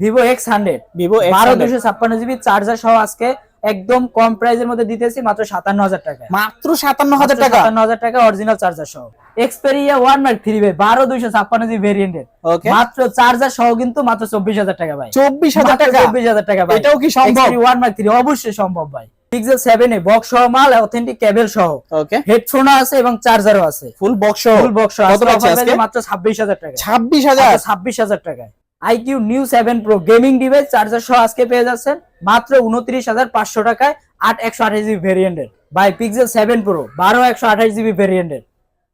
Vivo x hundred Vivo বারো দুশো ছাপ্পান্ন জিবি চার্জার সহ আজকে একদম কম প্রাইসের মধ্যে দিতেছি মাত্র সাতান্ন হাজার টাকা। মাত্র সাতান্ন হাজার টাকা? সাতান্ন হাজার টাকা অরিজিনাল চার্জার সহ। এক্সপেরিয়া ওয়ান মার্ক থ্রি ভাই বারো দুইশো ছাপ্পান্ন জিবি ভেরিয়েন্টের মাত্র চার্জার সহ কিন্তু মাত্র চব্বিশ হাজার টাকা ভাই। চব্বিশ হাজার টাকা? চব্বিশ হাজার টাকা ভাই। এটাও কি সম্ভব? ওয়ান মার্ক থ্রি অবশ্যই সম্ভব ভাই। পিক্সেল সেভেন এ বক্স সহ মাল অথেন্টিক কেবল সহ। ওকে হেডফোনও আছে এবং চার্জারও আছে। ফুল বক্স ফুল বক্স কত মাত্র ছাব্বিশ হাজার টাকা। ছাব্বিশ হাজার? ছাব্বিশ হাজার টাকায়। IQOO Neo seven pro gaming device charger সহ আজকে পেয়ে যাচ্ছেন মাত্র উনত্রিশ হাজার পাঁচশো টাকায় আট একশো আঠাশ জিবি ভেরিয়েন্টের বাই পিক্সেল সেভেন প্রো বারো একশো আঠাশ জিবি ভেরিয়েন্টের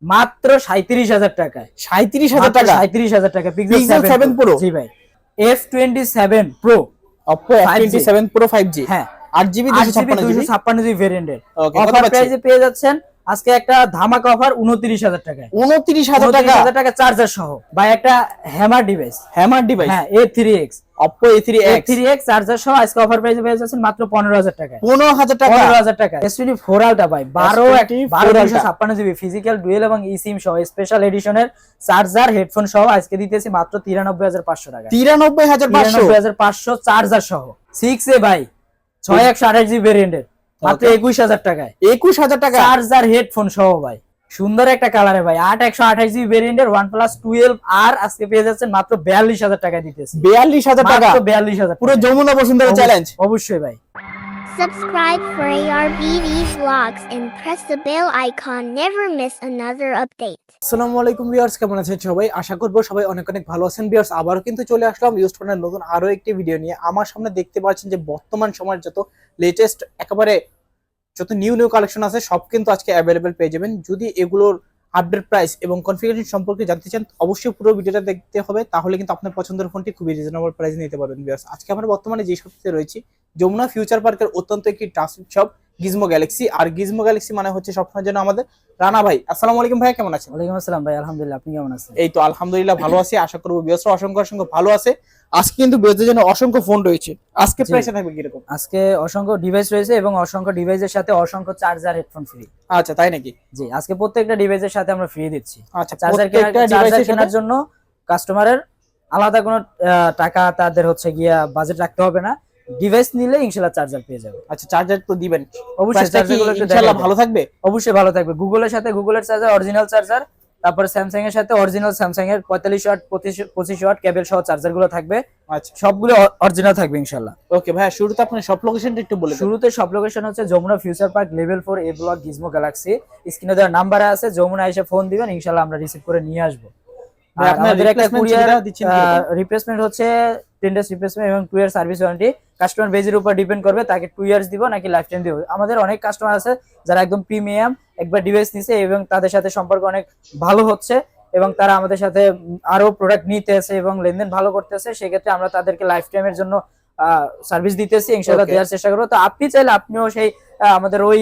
মাত্র সাঁত্রিশ হাজার টাকায়। সাঁত্রিশ হাজার টাকা? সাঁত্রিশ হাজার টাকা পিক্সেল সেভেন প্রো জি ভাই F twenty seven pro Oppo 5G twenty seven pro five G হ্যাঁ। আট জিবি দুশো ছাপ্পান্ন জিবি? ভেরিয়েন্টের অফার প্রাইসে পেয়ে যাচ্ছেন আজকে একটা ধামাকা অফার উনত্রিশ হাজার টাকায়। উনত্রিশ হাজার টাকা? হাজার টাকা চার্জার সহ বা একটা হ্যামার ডিভাইস হ্যামার ডিভাইস হ্যাঁ A three X Oppo A three X three X charger সহ আজকে অফার প্রাইসে পেয়ে যাচ্ছেন মাত্র পনেরো হাজার টাকায়। পনেরো হাজার টাকা? পনেরো হাজার টাকা এস টোয়েন্টি ফোর আলটা ভাই বারো এক- S24 বারো দুশো ছাপ্পান্ন জিবি ফিজিক্যাল ডুয়েল এবং ই সিম সহ স্পেশাল এডিশনের চার্জার হেডফোন সহ আজকে দিতেছি মাত্র তিরানব্বই হাজার পাঁচশো টাকা তিরানব্বই হাজার পাঁচশো? তিরানব্বই হাজার পাঁচশো চার্জার সহ। সিক্স এ ভাই ছয় একশো আঠাশ জিবি ভেরিয়েন্টের মাত্র একুশ হাজার টাকায়। একুশ হাজার টাকা? চার্জার হেডফোন সহ ভাই। সুন্দর একটা কালারে ভাই। আট একশো আঠাশ জিবি ভেরিয়েন্টের ওয়ান প্লাস টুয়েলভ আর আজকে পেয়ে যাচ্ছেন মাত্র বিয়াল্লিশ হাজার টাকা দিতেছি। বিয়াল্লিশ হাজার টাকা? বিয়াল্লিশ হাজার পুরো যমুনা বসুন্ধরা চ্যালেঞ্জ অবশ্যই ভাই। Subscribe for ARBV vlogs and press the bell icon. Never miss another update. আসসালামু আলাইকুম ভিউয়ার্স কেমন আছেন সবাই? আশা করব সবাই অনেক অনেক ভালো আছেন। ভিউয়ার্স আবারও কিন্তু চলে আসলাম ইউজ ফোনের নতুন আরও একটি ভিডিও নিয়ে। আমার সামনে দেখতে পাচ্ছেন যে বর্তমান সময়ের যত লেটেস্ট একেবারে যত নিউ নিউ কালেকশন আছে সব কিন্তু আজকে অ্যাভেলেবেল পেয়ে যাবেন। যদি এগুলোর আপডেট প্রাইস এবং কনফিগারেশন সম্পর্কে জানতে চান অবশ্যই পুরো ভিডিওটা দেখতে হবে। তাহলে কিন্তু আপনার পছন্দের ফোনটি খুবই রিজনেবল প্রাইসে নিতে পারবেন ভিউয়ার্স আজকে আমরা বর্তমানে যে শপটিতে রয়েছি যমুনা ফিউচার পার্কের অত্যন্ত একটি ট্রাস্টেড শপ গিজমো গ্যালাক্সি আর গিজমো গ্যালাক্সি মানে হচ্ছে সবসময়ের জন্য আমাদের রানা ভাই। আসসালামু আলাইকুম ভাই কেমন আছেন? ওয়ালাইকুম আসসালাম ভাই আলহামদুলিল্লাহ। আপনি কেমন আছেন? এই তো আলহামদুলিল্লাহ ভালো আছি। আশা করব বিয়সরা অসংখ্য অসংখ্য ভালো আছে। আজকে কিন্তু বিয়সদের জন্য অসংখ্য ফোন রয়েছে। আজকে। প্রাইসে থাকবে কীরকম? আজকে অসংখ্য ডিভাইস রয়েছে এবং অসংখ্য ডিভাইসের সাথে অসংখ্য চার্জার হেডফোন ফ্রি আচ্ছা তাই নাকি? জি আজকে প্রত্যেকটা ডিভাইসের সাথে আমরা ফ্রি দিচ্ছি। আচ্ছা চার্জার প্রত্যেকটা চার্জার ডিভাইসের কেনার জন্য কাস্টমারের আলাদা কোনো টাকা তাদের হচ্ছে গিয়া বাজেট রাখতে হবে না। ডিভাইস নিলে ইনশাল্লাহ চার্জার পেয়ে যাবে। আচ্ছা চার্জার তো দিবেন। অবশ্যই চার্জারগুলো ইনশাআল্লাহ ভালো থাকবে? অবশ্যই ভালো থাকবে। গুগলের সাথে গুগলের চার্জার অরিজিনাল চার্জার তারপর স্যামসাং এর সাথে অরিজিনাল স্যামসাং এর পঁয়তাল্লিশ ওয়াট পঁচিশ ওয়াট কেবল সহ চার্জারগুলো থাকবে। আচ্ছা। সবগুলো অরিজিনাল থাকবে ইনশাল্লাহ। ওকে ভাই শুরুতে আপনার সব লোকেশনটা একটু বলে শুরুতে সব লোকেশন হচ্ছে Jamuna future park level four A block Gizmo Galaxy স্ক্রিনে দেওয়ার নাম্বারে আছে যমুনা এসে ফোন দিবেন ইনশাল্লাহ আমরা রিসিভ করে নিয়ে আসব। আমাদের একটা কুরিয়ার? রিপ্লেসমেন্ট হচ্ছে টেন ডেজ রিপ্লেসমেন্ট এবং two year service warranty customer বেজের উপর ডিপেন্ড করবে তাকে টু ইয়ার্স দিব নাকি লাইফ টাইম দিব। আমাদের অনেক কাস্টমার আছে যারা একদম প্রিমিয়াম একবার ডিভাইস নিছে এবং তাদের সাথে সম্পর্ক অনেক ভালো হচ্ছে এবং তারা আমাদের সাথে আরও প্রোডাক্ট নিতেছে এবং লেনদেন ভালো করতেছে সেক্ষেত্রে আমরা তাদেরকে লাইফ টাইমের জন্য সার্ভিস দিতেছি ইনশাআল্লাহ দেওয়ার চেষ্টা করব। তো আপনি চাইলে আপনিও সেই আমাদের ওই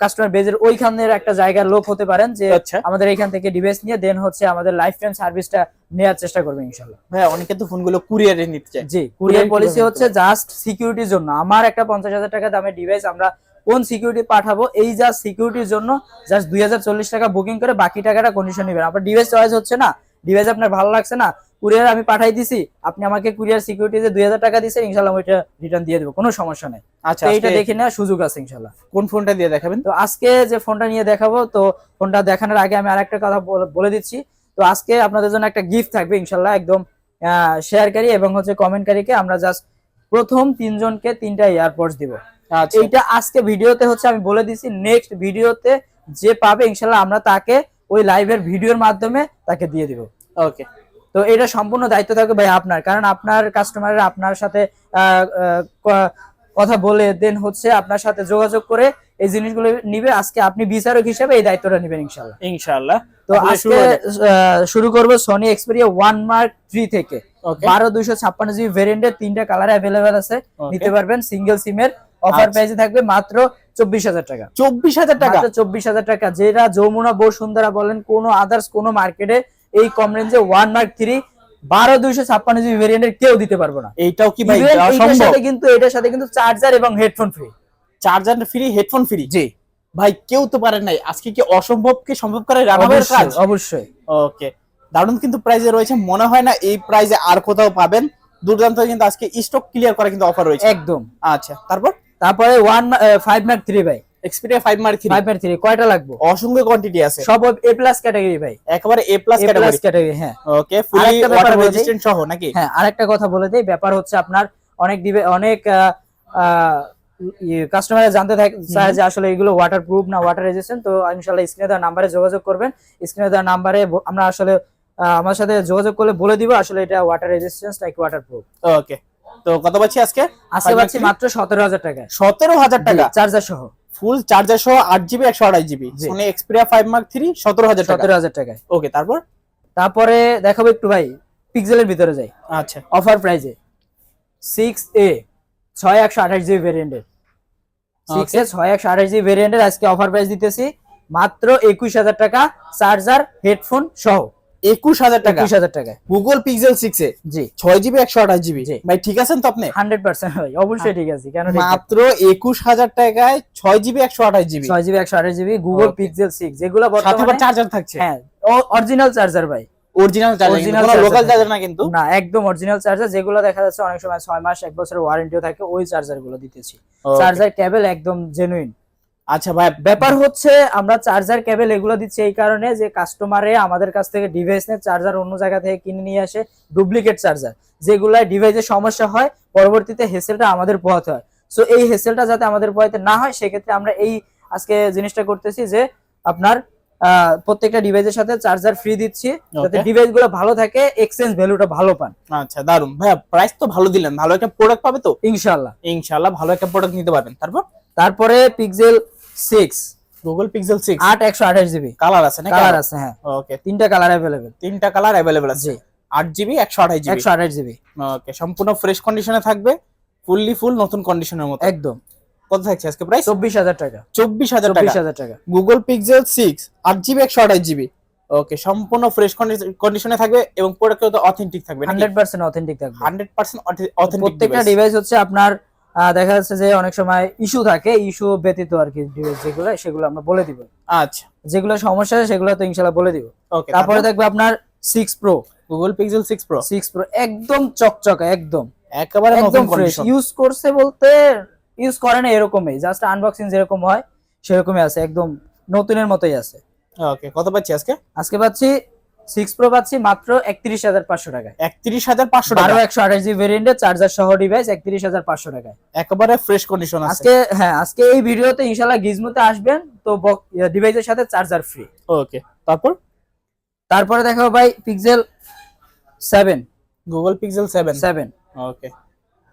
কাস্টমার বেজের ওইখানের একটা জায়গার লোক হতে পারেন যে আচ্ছা। আমাদের এখান থেকে ডিভাইস নিয়ে দেন হচ্ছে আমাদের লাইফ টাইম সার্ভিসটা নেওয়ার চেষ্টা করবে ইনশাল্লাহ ভাই অনেকে তো ফোনগুলো কুরিয়ারে নিতে চায়। জি কুরিয়ার পলিসি হচ্ছে জাস্ট সিকিউরিটির জন্য। আমার একটা পঞ্চাশ হাজার টাকা দামের ডিভাইস আমরা কোন সিকিউরিটি পাঠাবো? এই জাস্ট সিকিউরিটির জন্য জাস্ট দুই হাজার চল্লিশ টাকা বুকিং করে বাকি টাকাটা কন্ডিশন নেবেন। আপনার ডিভাইস চয়েস হচ্ছে না। ডিভাইস আপনার ভালো লাগছে না কুরিয়ার আমি পাঠাই দিছি আপনি আমাকে কুরিয়ার সিকিউরিটি যে দুই হাজার টাকা দিচ্ছেন ইনশাল্লাহ ওইটা রিটার্ন দিয়ে দেবো। কোনো সমস্যা নেই। আচ্ছা এইটা দেখে নেওয়ার সুযোগ আছে ইনশাল্লাহ কোন ফোনটা দিয়ে দেখাবেন? তো আজকে যে ফোনটা নিয়ে দেখাবো তো ফোনটা দেখানোর আগে আমি আরেকটা কথা বল- দিচ্ছি। তো আজকে আপনাদের জন্য একটা গিফট থাকবে ইনশাল্লাহ একদম শেয়ারকারী এবং হচ্ছে কমেন্টকারীকে আমরা জাস্ট প্রথম তিনজনকে তিনটা এয়ারপোর্টস দিব। এইটা আজকে ভিডিওতে হচ্ছে আমি বলে দিচ্ছি নেক্সট ভিডিওতে যে পাবে ইনশাল্লাহ আমরা তাকে ওই লাইভের ভিডিওর মাধ্যমে তাকে দিয়ে দিব। ওকে তো এটা সম্পূর্ণ দায়িত্ব থাকবে ভাই আপনার কারণ আপনার কাস্টমাররা আপনার সাথে কথা বলে দেন হচ্ছে আপনার সাথে যোগাযোগ করে এই জিনিসগুলো নিবে। আজকে আপনি বিচারক হিসেবে এই দায়িত্বটা নেবেন ইনশাল্লাহ। ইনশাল্লাহ। তো আজকে শুরু করব Sony Xperia one mark three থেকে। বারো দুইশো ছাপ্পান্ন জিবি ভেরিয়েন্টের তিনটা কালার অ্যাভেলেবেল আছে। নিতে পারবেন সিঙ্গেল সিমের অফার আচ্ছা। প্রাইসে থাকবে মাত্র চব্বিশ হাজার টাকা। চব্বিশ হাজার টাকা? চব্বিশ হাজার টাকা। যেটা যমুনা বসুন্ধরা বলেন কোনো আদার্স কোনো মার্কেটে এই কম রেঞ্জে ওয়ান মার্ক থ্রি বারো দুইশো ছাপ্পান্ন জিবি ভেরিয়েন্টের কেউ দিতে পারব না। এইটাও কি ভাই সম্ভব? সাথে কিন্তু এটার সাথে কিন্তু চার্জার এবং headphone free charger free headphone free জি। ভাই কেউ তো পারেন নাই। আজকে কি অসম্ভবকে সম্ভব করে রানাবের কাজ? অবশ্যই। অবশ্যই ওকে দারুণ কিন্তু প্রাইজে রয়েছে। মনে হয় না এই প্রাইজে আর কোথাও পাবেন। দুর্দান্ত কিন্তু আজকে স্টক ক্লিয়ার করা কিন্তু অফার রয়েছে। একদম। আচ্ছা তারপর? তারপরে ওয়ান ফাইভ ম্যাক থ্রি ভাই। Xperia five mark three five mark three কয়টা লাগবে? অসংখ্য কোয়ান্টিটি আছে। সব এ প্লাস ক্যাটাগরি ভাই। একেবারে এ প্লাস ক্যাটাগরি ক্যাটাগরি হ্যাঁ। ওকে ফুলি ওয়াটার রেজিস্ট্যান্ট সহ নাকি? হ্যাঁ আরেকটা কথা বলে দেই। ব্যাপার হচ্ছে আপনার অনেক দিবে- অনেক কাস্টমার জানতে থাকে চায় যে আসলে এগুলো ওয়াটার প্রুফ না ওয়াটার রেজিস্ট্যান্ট তো ইনশাআল্লাহ স্ক্রিনে দেওয়া নাম্বারে যোগাযোগ করবেন। স্ক্রিনে দেওয়া নাম্বারে আমরা আসলে আমার সাথে যোগাযোগ করলে বলে দিব আসলে এটা ওয়াটার রেজিস্ট্যান্স নাকি ওয়াটার প্রুফ ওকে তো কত পাচ্ছি আজকে? আজকে পাচ্ছি মাত্র সতেরো হাজার টাকায় সতেরো হাজার টাকা? চার্জার সহ। ফুল চার্জার সহ আট জিবি একশো আড়াই GB. Sony Xperia five mark three সতেরো হাজার টাকা। সতেরো হাজার টাকায়। ওকে তারপর? তারপরে দেখাবো একটু ভাই পিক্সেলের ভিতরে যাই। আচ্ছা। অফার প্রাইজে সিক্স এ ছয় একশো আঠাশ জিবি ভেরিয়েন্টের সিক্স এ ছয় একশো আঠাশ জিবি ভেরিয়েন্টের আজকে অফার প্রাইস দিতেছি। মাত্র একুশ হাজার টাকা চার্জার হেডফোন সহ। একুশ হাজার টাকা। একুশ হাজার টাকায় গুগল পিক্সেল সিক্স এ? জি। ছয় জিবি একশো আঠাশ জিবি ভাই ঠিক আছেন তো আপনি? হান্ড্রেড পার্সেন্ট ভাই অবশ্যই ঠিক আছে কেন মাত্র একুশ হাজার টাকায় ছয় জিবি একশো আঠাশ জিবি ছয় জিবি একশো আঠাশ জিবি গুগল. পিক্সেল সিক্স যেগুলো বর্তমানে চার্জার থাকছে? হ্যাঁ অরিজিনাল চার্জার ভাই। অরিজিনাল চার্জার লোকাল না কিন্তু? না একদম অরিজিনাল চার্জার যেগুলো দেখা যাচ্ছে অনেক সময় ছয় মাস এক বছরের ওয়ারেন্টিও থাকে ওই চার্জারগুলো দিতেছি চার্জার কেবল একদম জেনুইন আচ্ছা ভাই ব্যাপার হচ্ছে আমরা চার্জার কেবল এগুলো দিচ্ছি এই কারণে যে কাস্টমারে আমাদের কাছ থেকে ডিভাইস নিয়ে চার্জার অন্য জায়গা থেকে কিনে নিয়ে আসে ডুপ্লিকেট চার্জার যেগুলাই ডিভাইসের সমস্যা হয় পরবর্তীতে হেসেলটা আমাদের পোহাতে হয়। সো এই হেসেলটা যাতে আমাদের পোহাতে না হয় সেক্ষেত্রে আমরা এই আজকে জিনিসটা করতেছি যে আপনার প্রত্যেকটা ডিভাইসের সাথে চার্জার ফ্রি দিচ্ছি যাতে. ডিভাইসগুলো ভালো থাকে এক্সচেঞ্জ ভ্যালুটা ভালো পান। আচ্ছা দারুণ ভাইয়া প্রাইস তো ভালো দিলেন ভালো একটা প্রোডাক্ট পাবে তো? ইনশাল্লাহ ইনশাআল্লাহ ভালো একটা প্রোডাক্ট নিতে পারবেন। তারপর? তারপরে Pixel six Google Pixel six আট একশো আঠাশ জিবি কালার আছে না কালার আছে হ্যাঁ। ওকে তিনটা কালার অ্যাভেলেবেল তিনটা কালার অ্যাভেলেবেল আছে? আট জিবি একশো আঠাশ জিবি একশো আঠাশ জিবি ওকে সম্পূর্ণ ফ্রেশ কন্ডিশনে থাকবে ফুললি ফুল নতুন কন্ডিশনের মতো। একদম। কত থাকছে আজকে প্রাইস চব্বিশ হাজার টাকা। চব্বিশ হাজার টাকা। চব্বিশ হাজার টাকা। গুগল পিক্সেল সিক্স আট জিবি একশো আঠাশ জিবি ওকে সম্পূর্ণ ফ্রেশ কন্ডিশনে থাকবে এবং প্রোডাক্ট অথেন্টিক থাকবে হান্ড্রেড পার্সেন্ট অথেন্টিক থাকবে। হান্ড্রেড পার্সেন্ট অথেন্টিক প্রত্যেকটা ডিভাইস হচ্ছে আপনার দেখা যাচ্ছে যে অনেক সময় ইস্যু থাকে ইস্যু ব্যতীত আর কি যেগুলো সেগুলো আমরা বলে দিব। আচ্ছা। যেগুলো সমস্যা আছে সেগুলো তো ইনশাল্লাহ বলে দিব। ওকে তারপরে দেখবে আপনার six pro Google Pixel six pro six pro একদম চকচকা একদম। একেবারে একদম নতুন ফ্রেশ কন্ডিশন ইউজ করছে বলতে ইউজ করে না এরকমই জাস্ট আনবক্সিং যেরকম হয় সেরকমই আছে একদম নতুনের মতোই আছে। ওকে কত পাচ্ছি আজকে? আজকে পাচ্ছি সিক্স প্রো পাচ্ছি মাত্র একত্রিশ হাজার পাঁচশো টাকায়। একত্রিশ হাজার পাঁচশো বারো টাকা একশো আঠাশ জিবি ভেরিয়েন্টের চার্জার সহ ডিভাইস একত্রিশ হাজার পাঁচশো টাকায়। একেবারে ফ্রেশ কন্ডিশন আছে। আজকে হ্যাঁ আজকে এই ভিডিওতে ইনশাল্লাহ গিজমোতে আসবেন তো ডিভাইসের সাথে চার্জার ফ্রি ওকে তারপর? তারপরে দেখাবো ভাই Pixel seven Google Pixel seven seven okay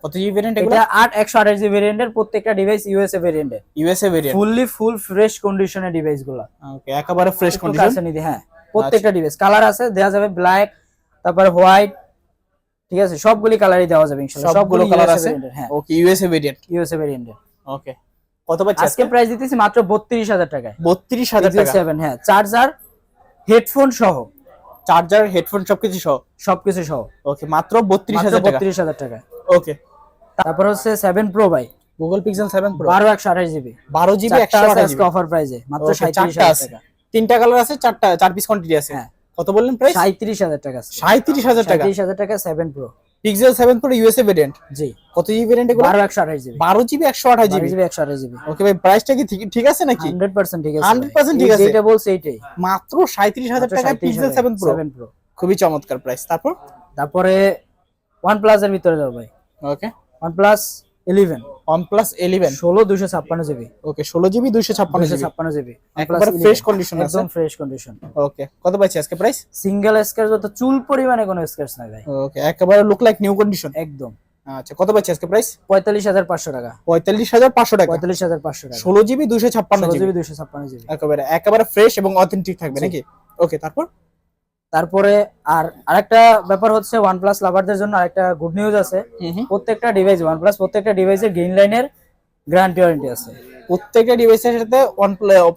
কত জিবি ভেরিয়েন্ট এটা আট একশো আঠাশ জিবি ভেরিয়েন্টের প্রত্যেকটা ডিভাইস ইউএসএ ভেরিয়েন্টের USA variant fully full fresh কন্ডিশনের ডিভাইসগুলো। ওকে একেবারে ফ্রেশ কন্ডিশন নিতে, হ্যাঁ। প্রত্যেকটা ডিভাইস কালার আছে দেওয়া যাবে ব্ল্যাক তারপর হোয়াইট ঠিক আছে? সবগুলি কালারই দেওয়া যাবে ইনশাআল্লাহ সবগুলো কালার আছে। হ্যাঁ। ওকে ইউএসএ ভেরিয়েন্ট ইউএসএ ভেরিয়েন্টের ওকে কত পাচ্ছি আজকে প্রাইস দিতেছি মাত্র বত্রিশ হাজার টাকায়। বত্রিশ হাজার টাকা। সেভেন হ্যাঁ চার্জার হেডফোন সহ। চার্জার হেডফোন সবকিছু সহ? সবকিছু সহ। ওকে মাত্র বত্রিশ হাজার টাকা। বত্রিশ হাজার টাকায় ওকে তারপর হচ্ছে সেভেন প্রো ভাই। গুগল পিক্সেল সেভেন প্রো বারো একশো আঠাশ জিবি বারো জিবি একশো আঠাশ জিবি অফার প্রাইসে মাত্র Okay, সাঁত্রিশ চারটা হাজার আছে। টাকা। তিনটা কালার আছে চারটা চার পিস কোয়ান্টিটি আছে। হ্যাঁ। কত বললেন প্রাইস সাঁত্রিশ হাজার টাকা সাঁত্রিশ হাজার টাকা। সাঁত্রিশ হাজার টাকা seven pro Pixel seven pro USA variant জি। কত জিবি ভেরিয়েন্ট এগুলো? বারো একশো আঠাশ জিবি বারো জিবি একশো আঠাশ বারো জিবি জিবি একশো আঠাশ জিবি ওকে ভাই প্রাইসটা কি ঠিক- ঠিক আছে নাকি? হান্ড্রেড পার্সেন্ট ঠিক আছে 100% ঠিক আছে। যেটা বলছে এইটাই। মাত্র সাঁত্রিশ হাজার মাত্র টাকায় পিক্সেল হাজার, সেভেন প্রো 7 Pro খুবই চমৎকার প্রাইস তারপর? তারপরে ওয়ান প্লাস এর ভিতরে যাও ভাই। Okay OnePlus eleven OnePlus 11 ষোলো দুশো ছাপ্পান্ন জিবি। ওকে ষোলো জিবি দুইশো ছাপ্পান্ন দুশো জিবি। ছাপ্পান্ন জিবি। একেবারে ফ্রেশ কন্ডিশন আছে। একদম ফ্রেশ কন্ডিশন ওকে কত পাচ্ছি আজকে প্রাইস সিঙ্গেল স্ক্র্যাচ বলতে চুল পরিমাণে কোনো স্ক্র্যাচ নাই ভাই। ওকে একেবারে লুক লাইক নিউ কন্ডিশন একদম। আচ্ছা কত পাচ্ছি আজকে প্রাইস পঁয়তাল্লিশ হাজার পাঁচশো টাকা। পঁয়তাল্লিশ হাজার পাঁচশো টাকা? পঁয়তাল্লিশ হাজার পাঁচশো টাকা। ষোলো জিবি দুইশো ছাপ্পান্ন জিবি। দুশো ছাপ্পান্ন জিবি। একেবারে একেবারে ফ্রেশ এবং অথেন্টিক থাকবে নাকি? ওকে তারপর? তারপরে আর আরেকটা ব্যাপার হচ্ছে ওয়ান প্লাস লাভারদের জন্য আরেকটা গুড নিউজ আছে। প্রত্যেকটা ডিভাইস ওয়ান প্লাস প্রত্যেকটা ডিভাইসের গ্রিন লাইনের গ্যারান্টি ওয়ারেন্টি আছে। প্রত্যেকটা ডিভাইসের সাথে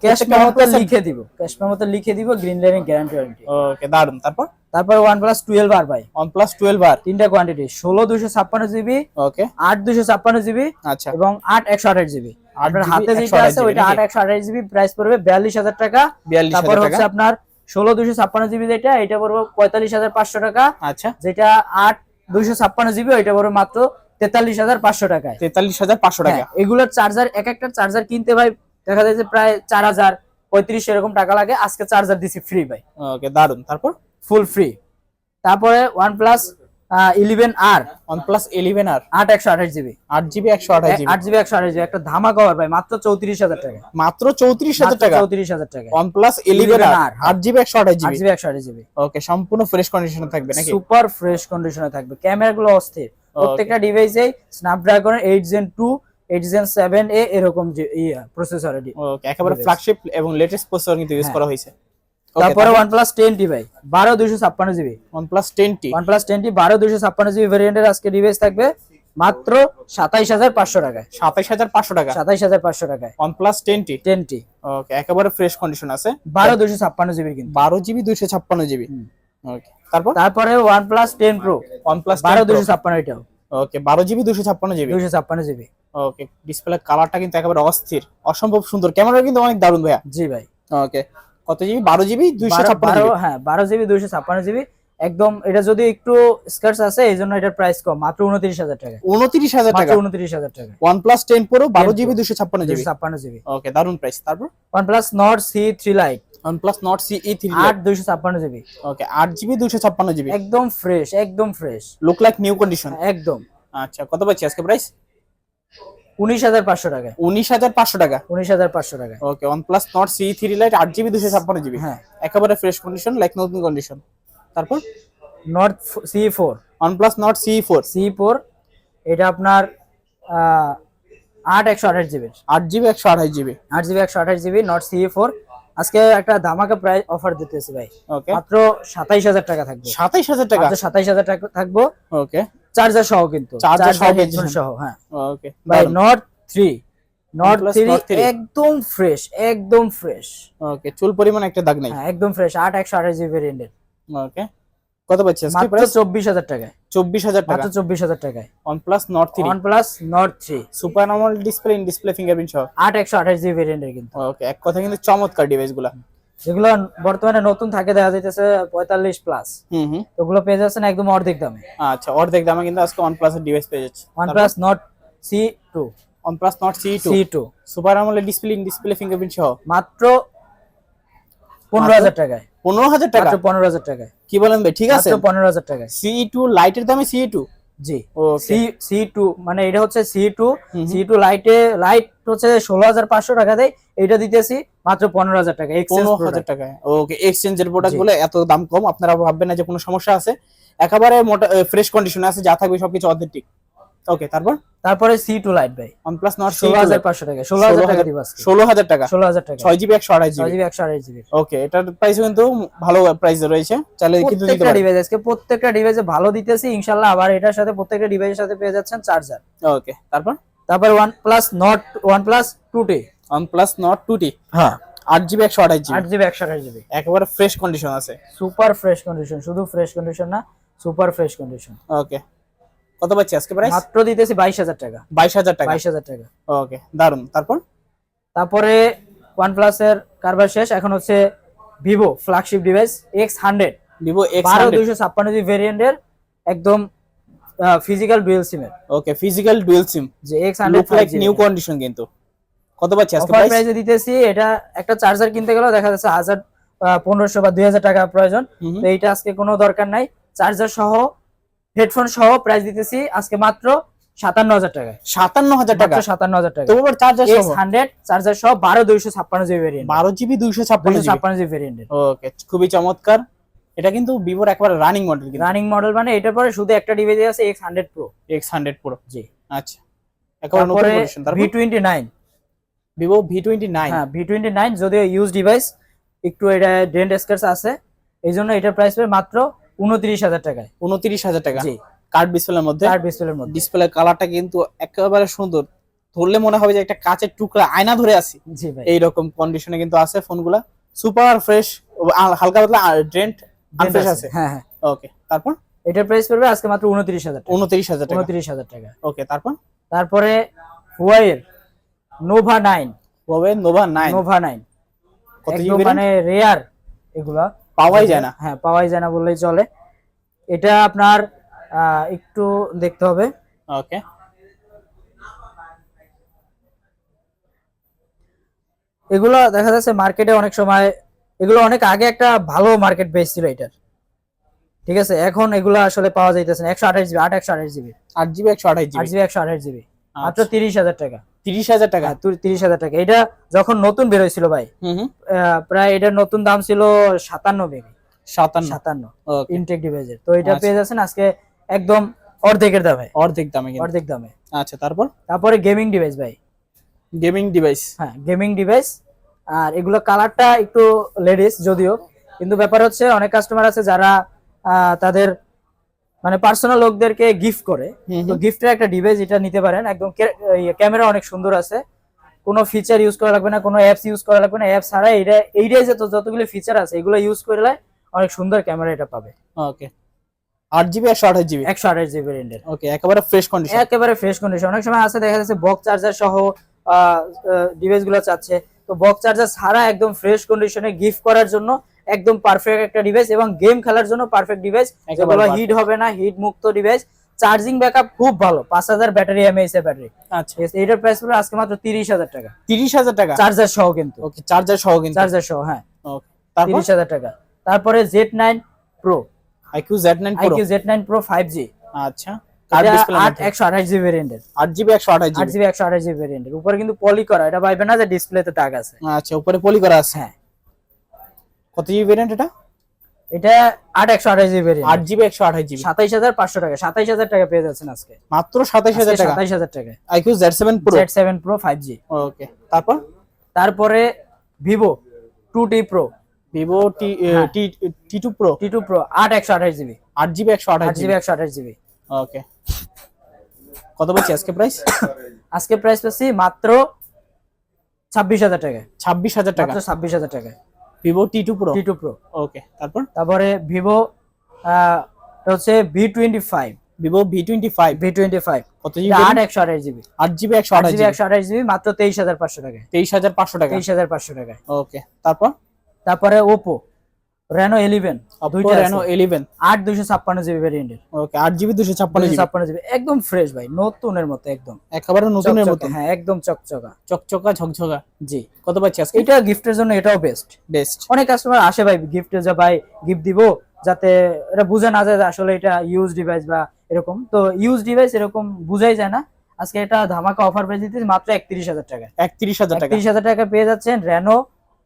ক্যাশ মেমোতে লিখে দিব। ক্যাশ মেমোতে লিখে দিব গ্রিন লাইনের গ্যারান্টি ওয়ারেন্টি ওকে দারুণ তারপর? তারপর ওয়ান প্লাস টুয়েলভ আর ভাই। OnePlus 12 আর তিনটা কোয়ান্টিটি ষোলো দুশো ছাপ্পান্ন জিবি ওকে আট দুশো ছাপ্পান্ন জিবি আচ্ছা। এবং আট একশো আঠাশ জিবি আপনার হাতে যেটা আছে ওইটা? আট একশো আঠাশ জিবি প্রাইস পড়বে বিয়াল্লিশ হাজার টাকা। বিয়াল্লিশ তারপর হচ্ছে আপনার ষোলো দুশো ছাপ্পান্ন জিবি যেটা এটা পড়ব পঁয়তাল্লিশ হাজার পাঁচশো টাকা। আচ্ছা। যেটা আট দুইশো ছাপ্পান্ন জিবি ওইটা পড়বে মাত্র তেতাল্লিশ হাজার পাঁচশো টাকা তেতাল্লিশ হাজার পাঁচশো টাকা। হ্যাঁ, এগুলোর চার্জার এক একটা চার্জার কিনতে ভাই দেখা যায় যে প্রায় চার হাজার পঁয়ত্রিশ এরকম টাকা লাগে। আজকে চার্জার দিছি ফ্রি ভাই। ওকে দারুণ তারপর? ফুল ফ্রি তারপরে OnePlus eleven R eleven R আট একশো আঠাশ জিবি। আট জিবি একশো আঠাশ জিবি। আট জিবি একশো আঠাশ জিবি। একটা ধামা কভার ভাই মাত্র চৌত্রিশ হাজার টাকা। মাত্র চৌত্রিশ হাজার টাকা? চৌত্রিশ হাজার টাকা। ওয়ান ইলেভেন আর আট জিবি একশো আঠাশ জিবি। জিবি একশো আঠাশ জিবি। ওকে সম্পূর্ণ ফ্রেশ কন্ডিশনে থাকবে নাকি? সুপার ফ্রেশ কন্ডিশনে থাকবে। ক্যামেরা গুলো অস্থির প্রত্যেকটা ডিভাইসে স্ন্যাপড্রাগন এইট জেন টু এ এরকম যে প্রসেসর একেবারে ফ্ল্যাগশিপ এবং লেটেস্ট প্রসেসর কিন্তু ইউজ হ্যাঁ। করা হয়েছে। তারপরে টেন টি ভাই। বারো দুইশো ছাপ্পান্ন GB. OnePlus ten T OnePlus ten T বারো দুইশো ছাপ্পান্ন জিবি ভ্যারিয়েন্টের আজকে ডিভাইস থাকবে মাত্র সাতাইশ হাজার পাঁচশো টাকায়। সাতাইশ হাজার পাঁচশো টাকা। সাতাইশ হাজার পাঁচশো টাকায়। টি টেন টি ওকে একেবারে ফ্রেশ কন্ডিশন আছে। বারো দুইশো ছাপ্পান্ন জিবি কিন্তু। বারো জিবি দুইশো ছাপ্পান্ন জিবি। হুম। ওকে তারপর? তারপরে প্রো ওয়ান প্লাস বারো দুইশো ছাপ্পান্ন এটাও। ওকে বারো জিবি দুইশো ছাপ্পান্ন জিবি। দুইশো ছাপ্পান্ন জিবি। ওকে ডিসপ্লে কালারটা কিন্তু একেবারে অস্থির। অসম্ভব সুন্দর। ক্যামেরা কিন্তু অনেক দারুণ ভাইয়া। জি ভাই। ওকে কত জিবি বারো জিবি দুইশো ছাপ্পান্ন হ্যাঁ বারো জিবি দুইশো ছাপ্পান্ন জিবি একদম এটা যদি একটু স্কার্টস আছে এই জন্য এটার প্রাইস কম মাত্র উনত্রিশ হাজার টাকা। উনত্রিশ হাজার টাকা? উনত্রিশ হাজার টাকা। ওয়ান প্লাস টেন প্রো বারো 10 জিবি দুইশো ছাপ্পান্ন জিবি ছাপ্পান্ন জিবি ওকে দারুণ প্রাইস তারপর? OnePlus Nord C three lite OnePlus Nord C E three আট দুইশো ছাপ্পান্ন জিবি ওকে আট জিবি দুইশো ছাপ্পান্ন জিবি একদম ফ্রেশ একদম fresh look like new condition একদম। আচ্ছা কত পাচ্ছি আজকে প্রাইস উনিশ হাজার পাঁচশো টাকায়। উনিশ হাজার পাঁচশো টাকা? উনিশ হাজার পাঁচশো টাকায়। Okay OnePlus Nord C three lite আট জিবি দুশো ছাপ্পান্ন জিবি হ্যাঁ। একেবারে ফ্রেশ কন্ডিশন লাইক নতুন কন্ডিশন তারপর? Nord C four OnePlus Nord C four C four এটা আপনার আট একশো আঠাশ জিবি আট জিবি একশো আঠাশ জিবি আট জিবি একশো আঠাশ জিবি নট সি ফোর আজকে একটা ধামাকা প্রাইস অফার দিতেছি ভাই। মাত্র সাতাইশ হাজার টাকা থাকবে। সাতাইশ হাজার টাকা? সাতাইশ হাজার টাকা থাকব। ওকে চার্জার সহ কিন্তু। Charger সহ হেডফোন সহ হ্যাঁ। ওকে ভাই Nord three Nord OnePlus three Nord 3 একদম ফ্রেশ একদম ফ্রেশ ওকে চুল পরিমাণ একটা দাগ নেই। হ্যাঁ একদম ফ্রেশ আট একশো আঠাশ জিবি ভেরিয়েন্টের ওকে কত পাচ্ছি আজকে প্রাইস চব্বিশ হাজার টাকায়। চব্বিশ হাজার টাকা। মাত্র চব্বিশ হাজার টাকায়। OnePlus Nord three OnePlus Nord three super normal display in display fingerprint সহ। আট একশো আঠাশ জিবি ভেরিয়েন্টের কিন্তু। ওকে এক কথা কিন্তু চমৎকার ডিভাইসগুলা। যেগুলো বর্তমানে নতুন থাকে দেখা যাইতেছে পঁয়তাল্লিশ প্লাস ওগুলো পেয়ে যাচ্ছেন একদম অর্ধেক দামে। আচ্ছা অর্ধেক দামে কিন্তু আজকে ওয়ান প্লাস ডিভাইস পেয়ে যাচ্ছে। OnePlus Nord C two OnePlus Nord C two C two super normal display in display fingerprint সহ? মাত্র পনেরো হাজার টাকায়। পনেরো হাজার টাকা? পনেরো হাজার টাকায়। কি বলেন ভাই ঠিক আছে? পনেরো হাজার টাকায়। সি টু লাইটের দামে সি টু জি। সি সি টু মানে এটা হচ্ছে সি টু। সি টু লাইটে লাইট হচ্ছে ষোলো হাজার পাঁচশো টাকা দেয়। এটা দিতেছি মাত্র পনেরো হাজার টাকা পনেরো হাজার টাকা ওকে এক্সচেঞ্জের প্রোডাক্টগুলো এত দাম কম আপনারা ভাববেন না যে কোনো সমস্যা আছে। একেবারে মোটা ফ্রেশ কন্ডিশনে আছে যা থাকবে সবকিছু অথেন্টিক ওকে তারপর? তারপরে সি টু লাইট ভাই। OnePlus Nord হাজার পাঁচশো টাকা ষোলো হাজার টাকা দিব আজকে ষোলো হাজার টাকা? ষোলো হাজার টাকা। ছয় জিবি একশো আঠাশ ছয় জিবি জিবি একশো আড়াই জিবি ওকে এটার প্রাইস কিন্তু ভালো প্রাইস রয়েছে। চাইলে কিন্তু দিতে প্রত্যেকটা পারেন। ডিভাইস আজকে প্রত্যেকটা ডিভাইসে ভালো দিতেছি ইনশাল্লাহ আবার এটার সাথে প্রত্যেকটা ডিভাইসের সাথে পেয়ে যাচ্ছেন চার্জার ওকে তারপর? তারপর OnePlus Nord OnePlus two T OnePlus Nord 2T হ্যাঁ। আট জিবি একশো আঠাশ জিবি আট জিবি একশো আঠাশ জিবি একেবারে ফ্রেশ কন্ডিশন আছে। সুপার ফ্রেশ কন্ডিশন শুধু ফ্রেশ কন্ডিশন না সুপার ফ্রেশ কন্ডিশন ওকে কত পাচ্ছি আজকে প্রাইস মাত্র দিতেছি বাইশ হাজার টাকা। বাইশ হাজার টাকা। বাইশ হাজার টাকা। ওকে দারুণ তারপর? তারপরে ওয়ান প্লাসের কারবার শেষ এখন হচ্ছে Vivo flagship device X hundred Vivo X বারো দুইশো ছাপ্পান্ন জিবি ভেরিয়েন্টের একদম ফিজিক্যাল ডুয়েল সিমের ওকে ফিজিক্যাল ডুয়েল সিম যে X hundred look like new condition কিন্তু। কত পাচ্ছি আজকে প্রাইস প্রাইসে দিতেছি এটা একটা চার্জার কিনতে গেলেও দেখা যাচ্ছে হাজার পনেরোশো বা দুই হাজার টাকা প্রয়োজন। তো এইটা আজকে কোনো দরকার নাই। চার্জার সহ হেডফোন সহ প্রাইস দিতেছি আজকে মাত্র সাতান্ন হাজার টাকায় সাতান্ন হাজার টাকা সাতান্ন হাজার টাকা চার্জার হান্ড্রেড চার্জার সহ বারো দুইশো ছাপ্পান্ন জিবি ভেরিয়েন্ট বারো জিবি দুইশো ছাপ্পান্ন ছাপ্পান্ন জিবি ওকে খুবই চমৎকার। এটা কিন্তু ভিভোর একবার রানিং মডেল রানিং মডেল মানে এটার পরে শুধু একটা ডিভাইস আছে X hundred pro X hundred pro জি। আচ্ছা। একেবারে নতুন তারপরে তারপর? V twenty nine. Vivo V twenty nine. হ্যাঁ ভি টোয়েন্টি নাইন যদিও ইউজ ডিভাইস একটু এটা ডেন্ট আছে। এই জন্য এটার প্রাইস মাত্র উনত্রিশ হাজার টাকায়। উনত্রিশ হাজার টাকা। জি। কার্ড ডিসপ্লের মধ্যে? চার ডিসপ্লের মধ্যে। ডিসপ্লে কালারটা কিন্তু একেবারে সুন্দর। ধরলে মনে হবে যে একটা কাচের টুকরা আয়না ধরে আছি। জি ভাই। এইরকম কন্ডিশনে কিন্তু আছে ফোনগুলা। সুপার ফ্রেশ হালকা পাতলা ড্রেন্ট আনফ্রেশ আছে। হ্যাঁ হ্যাঁ। ওকে তারপর? এটার প্রাইস পড়বে আজকে মাত্র উনত্রিশ হাজার টাকা। উনত্রিশ হাজার টাকা। উনত্রিশ হাজার টাকা। ওকে তারপর? তারপরে হুয়াইয়ের নোভা নাইন হবে নোভা নাইন নোভা নাইন কত মানে রেয়ার এগুলা। পাওয়াই যায় না। হ্যাঁ পাওয়াই যায় না বললেই চলে। এটা আপনার একটু দেখতে হবে। ওকে। এগুলো দেখা যাচ্ছে মার্কেটে অনেক সময় এগুলো অনেক আগে একটা ভালো মার্কেট বেস ছিল এটার। ঠিক আছে এখন এগুলো আসলে পাওয়া যাইতেছে না। একশো আঠাশ জিবি আট একশো আঠাশ জিবি। আট জিবি একশো আঠাশ আট জিবি জিবি একশো আঠাশ জিবি। মাত্র তিরিশ হাজার টাকা। তিরিশ হাজার টাকা। হ্যাঁ তিরিশ হাজার টাকা। এটা যখন নতুন ভাই হুম হুম। আহ, প্রায় এটার নতুন দাম ছিল সাতান্ন বেবি। সাতান্ন। সাতান্ন। ইনটেক ডিভাইসের তো এটা আচ্ছা। পেয়ে যাচ্ছেন আজকে একদম অর্ধেকের দামে। অর্ধেক দামে অর্ধেক দামে। আচ্ছা তারপর? তারপরে গেমিং ডিভাইস ভাই। গেমিং ডিভাইস হ্যাঁ গেমিং ডিভাইস আর এগুলো কালারটা একটু লেডিস যদিও। কিন্তু ব্যাপার হচ্ছে অনেক কাস্টমার আছে যারা তাদের মানে পার্সোনাল লোকদেরকে গিফট করে। তো গিফটের একটা ডিভাইস এটা নিতে পারেন। একদম ক্যামেরা অনেক সুন্দর আছে। কোনো ফিচার ইউজ করা লাগবে না কোনো অ্যাপস ইউজ করা লাগবে না। অ্যাপস ছাড়া এটা এইটাই যে যতগুলো ফিচার আছে এগুলো ইউজ করলে অনেক সুন্দর ক্যামেরা এটা পাবে। ওকে আট জিবি একশো আঠাশ জিবি একশো আঠাশ জিবি রেন্ডের ওকে একেবারে ফ্রেশ কন্ডিশন একেবারে ফ্রেশ কন্ডিশন অনেক সময় আছে দেখা যাচ্ছে বক্স চার্জার সহ ডিভাইসগুলো চাচ্ছে। তো বক্স চার্জার ছাড়া একদম ফ্রেশ কন্ডিশনে গিফট করার জন্য একদম পারফেক্ট একটা ডিভাইস এবং গেম খেলার জন্য পারফেক্ট ডিভাইস যেগুলো হিট হবে না হিট মুক্ত ডিভাইস চার্জিং ব্যাকআপ খুব ভালো পাঁচ হাজার ব্যাটারি এমএএস এর ব্যাটারি আচ্ছা। এটার প্রাইস পড়বে আজকে মাত্র তিরিশ হাজার টাকা। তিরিশ হাজার টাকা? চার্জার সহ কিন্তু। ওকে চার্জার সহ কিন্তু। চার্জার সহ হ্যাঁ। ওকে তারপর? তিরিশ হাজার টাকা। তারপরে Z nine pro iQOO Z nine iQOO Z nine pro five G আচ্ছা। উপরে কিন্তু পলি করা এটা পাইবে না যে ডিসপ্লেতে দাগ আছে। আচ্ছা উপরে পলি করা আছে। হ্যাঁ। কত জিবি ভেরিয়েন্ট এটা? এটা আট একশো আঠাশ জিবি আট জিবি একশো আঠাশ জিবি সাতাইশ হাজার পাঁচশো টাকা। সাতাইশ হাজার টাকা পেয়ে যাচ্ছেন আজকে। মাত্র সাতাইশ হাজার টাকা? সাতাইশ হাজার টাকা। IQOO Z seven pro Z seven pro five G okay তারপর? তারপরে Vivo two T pro Vivo T. T T pro T two pro আট একশো আঠাশ জিবি আট জিবি একশো আঠাশ জিবি একশো আঠাশ জিবি ওকে কত বলছি আজকে প্রাইস আজকে প্রাইস পাচ্ছি মাত্র ছাব্বিশ হাজার টাকায় ছাব্বিশ হাজার টাকা। ছাব্বিশ হাজার টাকায় Vivo T two pro T two pro okay তারপর? তারপরে ভিভো হচ্ছে V twenty five Vivo V twenty five V twenty five কত জিবি আট একশো আঠাশ জিবি আট জিবি একশো আট আঠাশ জিবি একশো আঠাশ জিবি মাত্র তেইশ হাজার পাঁচশো টাকা তেইশ হাজার পাঁচশো টাকা। তেইশ হাজার পাঁচশো টাকা ওকে তারপর? তারপরে ওপো রেনো ইলেভেন অপো দুইটা রেনো আছে। ইলেভেন আট দুশো ছাপ্পান্ন জিবি ভ্যারিয়েন্টের ওকে আট জিবি দুশো ছাপ্পান্ন জিবি। ছাপ্পান্ন জিবি একদম ফ্রেশ ভাই নতুনের মতো একদম। একেবারে নতুনের মতো। হ্যাঁ একদম চকচকা। চকচকা ঝকঝকা। জি। কত পাচ্ছি আজকে? এটা গিফটের জন্য এটাও বেস্ট বেস্ট অনেক কাস্টমার আসে ভাই গিফটে যা ভাই গিফট দিব যাতে এটা বুঝে না যায় আসলে এটা ইউজ ডিভাইস বা এরকম। তো ইউজ ডিভাইস এরকম বুঝাই যায় না। আজকে এটা ধামাকা অফার প্রাইস দিতেছি মাত্র একত্রিশ হাজার টাকা একত্রিশ হাজার টাকা। একত্রিশ হাজার টাকা পেয়ে যাচ্ছেন রেনো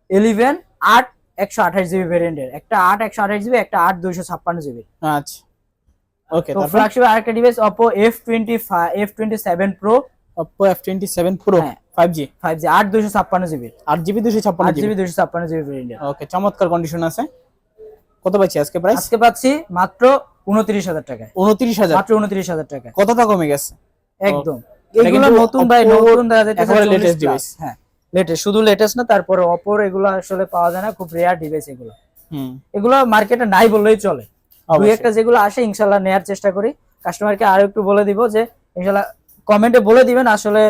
ইলেভেন আট একশো আঠাশ জিবি ভ্যারিয়েন্টের একটা আট একশো আঠাশ জিবি একটা আট দুইশো ছাপ্পান্ন জিবি। আচ্ছা। ওকে তো ফ্ল্যাগশিপ আরেকটা device twenty seven pro Oppo F twenty seven pro হ্যাঁ। ফাইভ জি ফাইভ জি আট দুশো ছাপ্পান্ন জিবি। দুশো ছাপ্পান্ন জিবি। ভ্যারিয়েন্টের ওকে চমৎকার কন্ডিশন আছে। কত পাচ্ছি আজকে প্রাইস আজকে পাচ্ছি মাত্র উনত্রিশ হাজার টাকায়। উনত্রিশ হাজার। মাত্র উনত্রিশ হাজার টাকা কতটা কমে গেছে? একদম। এগুলো নতুন ভাই Oppo নতুন দেখা যাইতেছে একেবারে 40 latest plus, device। হ্যাঁ। লেটেস্ট শুধু লেটেস্ট না তারপরে অপোর এগুলো আসলে পাওয়া যায় না খুব রেয়ার ডিভাইস এগুলো। এগুলো মার্কেটে নাই বললেই চলে। দুই একটা যেগুলো আসে ইনশাল্লাহ নেয়ার চেষ্টা করি। কাস্টমারকে আরও একটু বলে দিব যে ইনশাল্লাহ কমেন্টে বলে দিবেন আসলে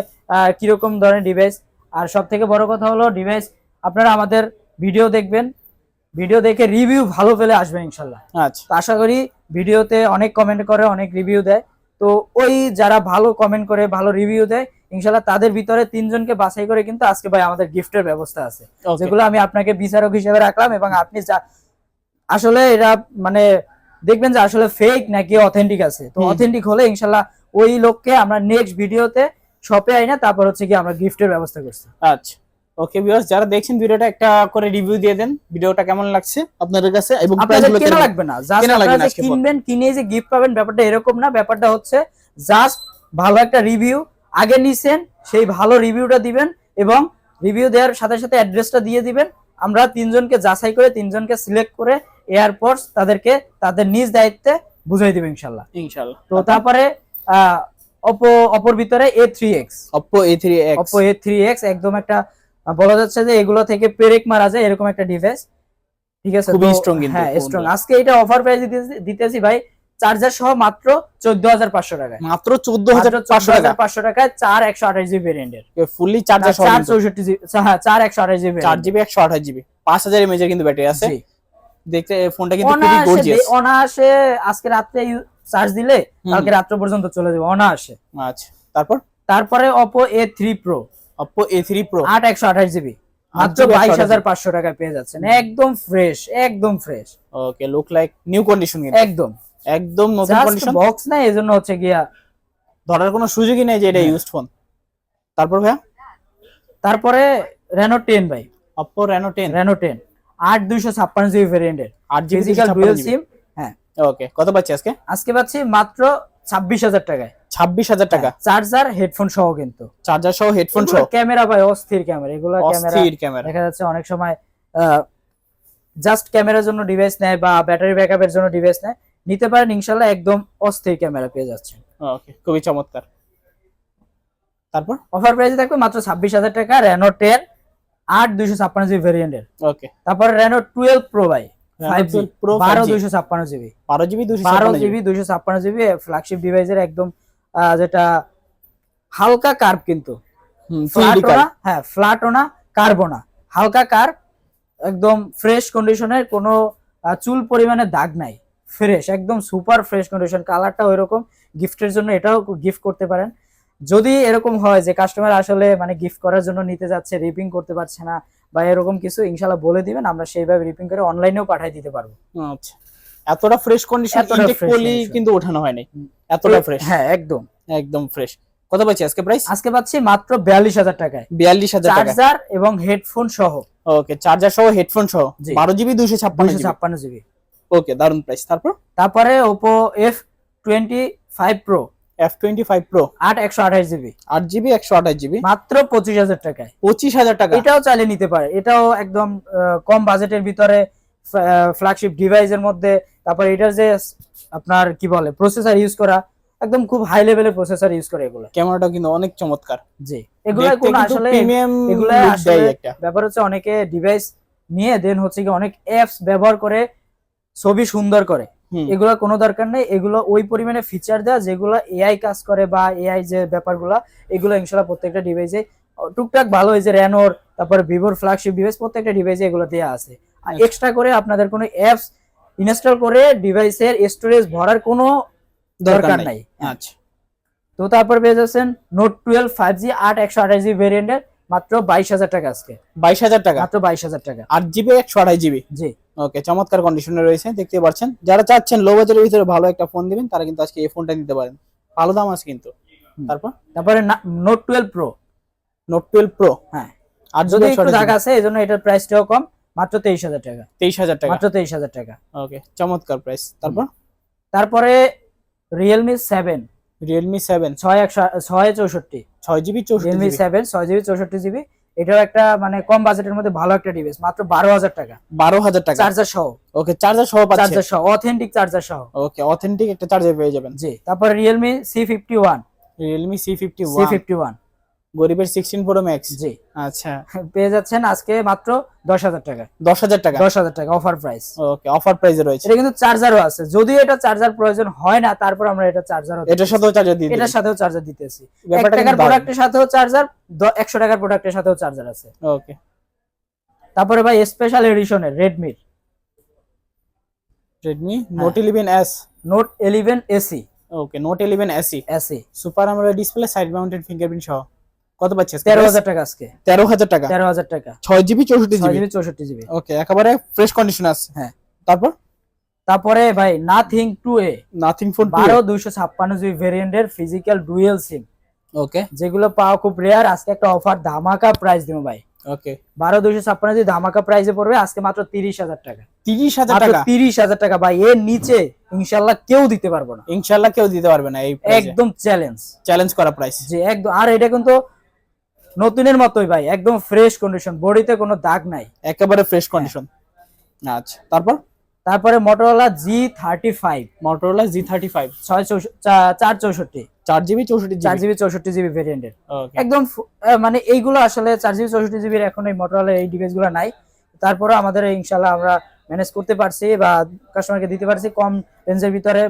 কীরকম ধরনের ডিভাইস আর সব থেকে বড় কথা হলো ডিভাইস আপনারা আমাদের ভিডিও দেখবেন। ভিডিও দেখে রিভিউ ভালো পেলে আসবেন ইনশাল্লাহ আচ্ছা। আশা করি ভিডিওতে অনেক কমেন্ট করে অনেক রিভিউ দেয়। তো ওই যারা ভালো কমেন্ট করে ভালো রিভিউ দেয় ইনশাল্লাহ তাদের ভিতরে তিনজনকে বাছাই করে কিন্তু আজকে ভাই আমাদের গিফটের ব্যবস্থা আছে. যেগুলো আমি আপনাকে বিচারক হিসেবে রাখলাম এবং আপনি যা আসলে এরা মানে দেখবেন যে আসলে ফেক নাকি অথেন্টিক আছে। তো অথেন্টিক হলে ইনশাল্লাহ ওই লোককে আমরা নেক্সট ভিডিওতে শপে আই না তারপর হচ্ছে কি আমরা গিফটের ব্যবস্থা করছি। আচ্ছা। ওকে ভিউয়ার্স যারা দেখছেন ভিডিওটা একটা করে রিভিউ দিয়ে দেন ভিডিওটা কেমন লাগছে আপনাদের কাছে? এবং প্রাইসগুলো কেনা লাগবে না। জাস্ট আপনারা কিনবেন কিনে যে গিফট পাবেন ব্যাপারটা এরকম না। ব্যাপারটা হচ্ছে জাস্ট ভালো একটা রিভিউ আগে নিছেন সেই ভালো রিভিউটা দিবেন এবং রিভিউ দেওয়ার সাথে সাথে অ্যাড্রেসটা দিয়ে দিবেন। আমরা তিনজনকে যাচাই করে তিনজনকে সিলেক্ট করে এয়ারপোর্টস তাদেরকে তাদের নিজ দায়িত্বে বুঝাই দিবে ইনশাল্লাহ। ইনশাআল্লাহ তো তারপরে আহ, অপো অপর ভিতরে A three X Oppo A3X Oppo A three X একদম একটা বলা যাচ্ছে যে এগুলো থেকে পেরেক মারা যায় এরকম একটা ডিভাইস ঠিক আছে? খুবই কিন্তু হ্যাঁ স্ট্রং আজকে এটা অফার প্রাইস দিতেছি ভাই চার্জার সহ মাত্র চোদ্দ হাজার পাঁচশো টাকায়। মাত্র চোদ্দ হাজার পাঁচশো টাকা? পাঁচশো টাকায় চার একশো আঠাশ জিবি ভেরিয়েন্টের ফুললি চার্জার সহ চার চৌষট্টি জিবি হ্যাঁ চার একশো আঠাশ জিবি চার জিবি একশো আঠাশ জিবি। পাঁচ হাজার এমএজ এর কিন্তু ব্যাটারি আছে। দেখতে ফোনটা কিন্তু খুবই অনায়াসে গর্জিয়াস অনায়াসে আজকে রাত্রে চার্জ দিলে কালকে রাত্র পর্যন্ত চলে যাবে অনায়াসে। আচ্ছা তারপর? তারপরে Oppo A three pro Oppo A three pro আট একশো আঠাশ জিবি। মাত্র GB বাইশ হাজার পাঁচশো টাকায় পেয়ে যাচ্ছেন। একদম ফ্রেশ একদম fresh okay look like new condition একদম। একদম নতুন কন্ডিশন বক্স না এই জন্য হচ্ছে গিয়া ধরার কোনো সুযোগই নেই যে এটা হ্যাঁ। ইউজড ফোন তারপর ভাইয়া? তারপরে রেনো টেন ভাই। Oppo Reno ten Reno ten আট দুইশো ছাপ্পান্ন জিবি ভেরিয়েন্টের আট জিবি ফিজিক্যাল ডুয়েল সিম হ্যাঁ ওকে কত পাচ্ছি আজকে? আজকে পাচ্ছি মাত্র ছাব্বিশ হাজার টাকায়। ছাব্বিশ হাজার টাকা। চার্জার হেডফোন সহ কিন্তু। চার্জার সহ হেডফোন সহ। ক্যামেরা ভাই অস্থির ক্যামেরা। এগুলো ক্যামেরা অস্থির ক্যামেরা। দেখা যাচ্ছে অনেক সময় জাস্ট ক্যামেরার জন্য ডিভাইস নেয় বা ব্যাটারি ব্যাকআপের জন্য ডিভাইস নেয়। নিতে পারেন ইনশাল্লাহ একদম অস্থির ক্যামেরা পেয়ে যাচ্ছে ওকে খুবই চমৎকার। তারপর অফার প্রাইসে থাকবে মাত্র ছাব্বিশ হাজার টাকা রেনো টেন আট দুইশো ছাপ্পান্ন জিবি ভেরিয়েন্টের ওকে। তারপরে রেনো টুয়েলভ প্রো ভাই Reno ফাইভ 12 Pro বারো 5G দুইশো ছাপ্পান্ন জিবি। বারো জিবি বারো জিবি। দুইশো ছাপ্পান্ন জিবি ফ্ল্যাগশিপ ডিভাইসের একদম যেটা হালকা কার্ভ কিন্তু। হ্যাঁ ফ্ল্যাটও না হালকা কার্ভ একদম ফ্রেশ কন্ডিশনের কোনো চুল পরিমাণে দাগ নাই। ফ্রেশ একদম সুপার ফ্রেশ কন্ডিশন কালারটা ওই রকম গিফটের জন্য এটাও গিফট করতে পারেন। যদি এরকম হয় যে কাস্টমার আসলে মানে গিফট করার জন্য নিতে যাচ্ছে রিপিং করতে পারছে না বা এরকম কিছু ইনশাল্লাহ বলে দিবেন আমরা সেইভাবে রিপিং করে অনলাইনেও পাঠিয়ে দিতে পারব। আচ্ছা। এতটা ফ্রেশ কন্ডিশন ইনটেক পলি কিন্তু ওঠানো হয়নি। এতটা ফ্রেশ হ্যাঁ একদম। একদম ফ্রেশ কত পাচ্ছি আজকে প্রাইস আজকে পাচ্ছি মাত্র বিয়াল্লিশ হাজার টাকায়। বিয়াল্লিশ হাজার টাকা। চার্জার এবং হেডফোন সহ। ওকে চার্জার সহ হেডফোন সহ। জি। বারো জিবি দুশো ছাপ্পান্ন দুইশো ছাপ্পান্ন জিবি ওকে দারুণ প্রাইস তারপর? তারপরে টোয়েন্টি ফাইভ প্রো আট একশো আঠাশ জিবি আট জিবি একশো আঠাশ জিবি মাত্র পঁচিশ হাজার টাকায়। পঁচিশ হাজার টাকা। এটাও চাইলে নিতে পারে। এটাও একদম কম বাজেটের ভিতরে ফ্ল্যাগশিপ ডিভাইসের মধ্যে। তারপর এটার যে আপনার কি বলে প্রসেসর ইউজ করা একদম খুব হাই লেভেলের প্রসেসর ইউজ করে এগুলো। ক্যামেরাটা কিন্তু অনেক চমৎকার। জি। এগুলো কোনো আসলে প্রিমিয়াম এগুলো আসলে ব্যাপার হচ্ছে অনেকে ডিভাইস নিয়ে দেন হচ্ছে কি অনেক অ্যাপস ব্যবহার করে ছবি সুন্দর করে। এগুলো কোনো দরকার নেই। এগুলো ওই পরিমাণে ফিচার দেওয়া যেগুলো এআই কাজ করে বা এআই যে ব্যাপারগুলো এগুলো ইনশাল্লাহ প্রত্যেকটা ডিভাইসে টুকটাক ভালো হয়েছে র্যানোর তারপরে ভিভোর ফ্ল্যাগশিপ ডিভাইস প্রত্যেকটা ডিভাইসে এগুলো দেওয়া আছে। আর আচ্ছা। এক্সট্রা করে আপনাদের কোনো অ্যাপস ইনস্টল করে ডিভাইসের স্টোরেজ ভরার কোনো দরকার নাই। আচ্ছা। তো তারপর পেয়ে যাচ্ছেন নোট টুয়েলভ ফাইভ জি আট একশো আঠাশ জিবি ভেরিয়েন্টের মাত্র বাইশ হাজার টাকা আজকে। বাইশ হাজার টাকা? মাত্র বাইশ হাজার টাকা। আট জিবি একশো আঠাশ জিবি জি। ওকে চমৎকার কন্ডিশনে রয়েছে দেখতে পাচ্ছেন। যারা চাচ্ছেন লো বাজারের ভিতরে ভালো একটা ফোন দিবেন তারা কিন্তু আজকে এই ফোনটা নিতে পারেন। ভালো দাম আছে কিন্তু। তারপর? তারপরে Note twelve pro Note twelve pro হ্যাঁ। আর যদি একটু দাগ আছে এই জন্য এটার প্রাইসটাও কম মাত্র তেইশ হাজার টাকা। তেইশ হাজার টাকা। মাত্র তেইশ হাজার টাকা। ওকে চমৎকার প্রাইস তারপর? তারপরে রিয়েলমি সেভেন রিয়েলমি সেভেন ছয় একশো ছয় চৌষট্টি। ছয় জিবি চৌষট্টি রিয়েলমি সেভেন ছয় জিবি চৌষট্টি জিবি এটাও একটা মানে কম বাজেটের মধ্যে ভালো একটা ডিভাইস মাত্র বারো হাজার টাকা। বারো হাজার টাকা? চার্জার সহ। ওকে চার্জার সহ চার্জার সহ অথেন্টিক চার্জার সহ। ওকে অথেন্টিক একটা চার্জার পেয়ে যাবেন। জি তারপরে Realme C fifty one Realme C fifty C fifty one গরিবের সিক্সটিন প্রো ম্যাক্স জি। আচ্ছা। পেয়ে যাচ্ছেন আজকে মাত্র দশ হাজার টাকা। দশ হাজার টাকা? দশ হাজার টাকা অফার প্রাইস ওকে অফার প্রাইসে রয়েছে। এটা কিন্তু চার্জারও আছে। যদি এটা চার্জার প্রয়োজন হয় না তারপর আমরা এটা চার্জার এটার সাথেও চার্জার দিয়ে এটার সাথেও চার্জার দিতেছি। এক টাকার প্রোডাক্টের সাথেও চার্জার একশো টাকার প্রোডাক্টের সাথেও চার্জার আছে। ওকে তারপরে ভাই স্পেশাল এডিশনের রেডমির রেডমি হ্যাঁ। Note eleven S Note eleven SE okay Note eleven SE SE super AMOLED display side mounted fingerprint সহ। কত পাচ্ছি তেরো হাজার টাকা আজকে। তেরো হাজার টাকা? তেরো হাজার টাকা। ছয় জিবি চৌষট্টি জিবি? চৌষট্টি জিবি। ওকে একেবারে ফ্রেশ কন্ডিশন আছে। হ্যাঁ। তারপর? তারপরে ভাই Nothing two A Nothing phone বারো দুইশো ছাপ্পান্ন জিবি ভেরিয়েন্টের ফিজিক্যাল ডুয়েল সিম ওকে। যেগুলো পাওয়া খুব রেয়ার আজকে একটা অফার ধামাকা প্রাইস দিব ভাই। ওকে। বারো দুইশো ছাপ্পান্ন জিবি ধামাকা প্রাইসে পড়বে আজকে মাত্র তিরিশ হাজার টাকা। তিরিশ হাজার টাকা? তিরিশ হাজার টাকা ভাই এর নিচে ইনশাল্লাহ কেউ দিতে পারব না। ইনশাল্লাহ কেউ দিতে পারবে না এই একদম চ্যালেঞ্জ চ্যালেঞ্জ করা প্রাইস যে একদম। আর এটা কিন্তু নতুনের মতোই ভাই একদম ফ্রেশ কন্ডিশন বডিতে কোনো দাগ নাই। একেবারে ফ্রেশ কন্ডিশন আচ্ছা তারপর? তারপরে Motorola G thirty five Motorola G thirty five ছয় চার চৌষট্টি। চার জিবি চৌষট্টি চার জিবি চৌষট্টি জিবি ভেরিয়েন্টের একদম মানে এইগুলো আসলে চার জিবি চৌষট্টি জিবির এখন এই মোটরোলার এই ডিভাইসগুলো নাই। তারপরে আমাদের ইনশাল্লাহ আমরা ম্যানেজ করতে পারছি বা কাস্টমারকে দিতে পারছি কম রেঞ্জের ভিতরে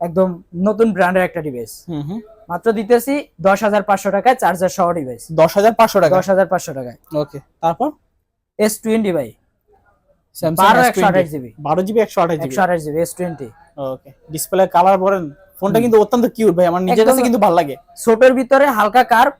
একদম নতুন ব্র্যান্ডের একটা ডিভাইস হুম হুম। মাত্র দিতেছি দশ হাজার পাঁচশো টাকায় চার্জার সহ ডিভাইস দশ হাজার পাঁচশো টাকা দশ হাজার পাঁচশো টাকায়। ওকে তারপর? এস টোয়েন্টি ভাই। বারো একশো আঠাশ জিবি। বারো জিবি একশো আঠাশ একশো আঠাশ GB S twenty okay display colour বলেন ফোনটা কিন্তু অত্যন্ত কিউট ভাই আমার নিজের কাছে কিন্তু ভালো লাগে। ছোটের ভিতরে হালকা কার্ভ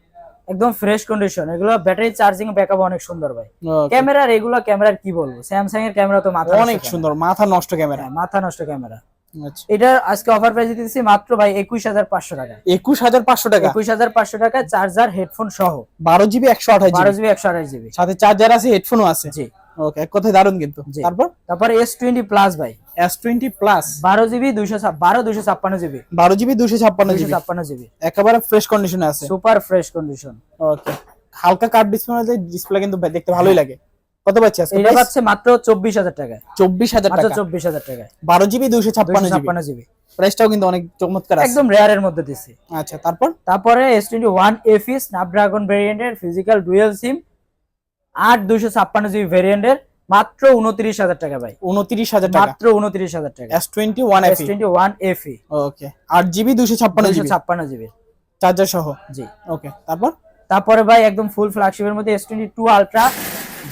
একদম ফ্রেশ কন্ডিশন এগুলো ব্যাটারি চার্জিং ব্যাকআপ অনেক সুন্দর ভাই। ক্যামেরার এগুলো ক্যামেরার কি বলব? স্যামসাং এর ক্যামেরা তো মাথা অনেক সুন্দর মাথা নষ্ট ক্যামেরা মাথা নষ্ট ক্যামেরা আচ্ছা। এটা আজকে অফার প্রাইস দিতেছি মাত্র ভাই একুশ হাজার পাঁচশো টাকা। একুশ হাজার পাঁচশো টাকা? একুশ হাজার পাঁচশো টাকা চার্জার হেডফোন সহ। বারো জিবি একশো আঠাশ বারো জিবি একশো আঠাশ জিবি সাথে চার্জার আছে হেডফোনও আছে। জি। ওকে এক কথায় দারুণ কিন্তু। তারপর? তারপর এস টোয়েন্টি প্লাস ভাই। এস টোয়েন্টি প্লাস বারো জিবি দুইশো বারো দুইশো ছাপ্পান্ন জিবি বারো জিবি দুশো ছাপ্পান্ন দুইশো জিবি ছাপ্পান্ন জিবি একেবারে ফ্রেশ কন্ডিশনে আছে। সুপার ফ্রেশ কন্ডিশন ওকে হালকা কার্ভ ডিসপ্লে ডিসপ্লে কিন্তু দেখতে ভালোই লাগে। কত পাচ্ছি আজকে এটা পাচ্ছে মাত্র চব্বিশ হাজার টাকায়। চব্বিশ হাজার মাত্র টাকা। চব্বিশ হাজার টাকায়। বারো জিবি দুশো ছাপ্পান্ন দুইশো জিবি ছাপ্পান্ন জিবি। প্রাইসটাও কিন্তু অনেক চমৎকার আছে। একদম রেয়ারের মধ্যে দিচ্ছি আচ্ছা তারপর? তারপরে S twenty one FE Snapdragon ভেরিয়েন্টের ফিজিক্যাল ডুয়েল সিম আট দুইশো ছাপ্পান্ন জিবি ভেরিয়েন্টের মাত্র উনত্রিশ হাজার টাকা ভাই। উনত্রিশ হাজার টাকা। মাত্র উনত্রিশ হাজার টাকা। S twenty one S twenty one FE okay আট জিবি দুশো ছাপ্পান্ন দুইশো জিবি ছাপ্পান্ন জিবি। চার্জার সহ। জি। ওকে তারপর? তারপরে ভাই একদম ফুল ফ্ল্যাগশিপের মধ্যে এস টোয়েন্টি টু আলট্রা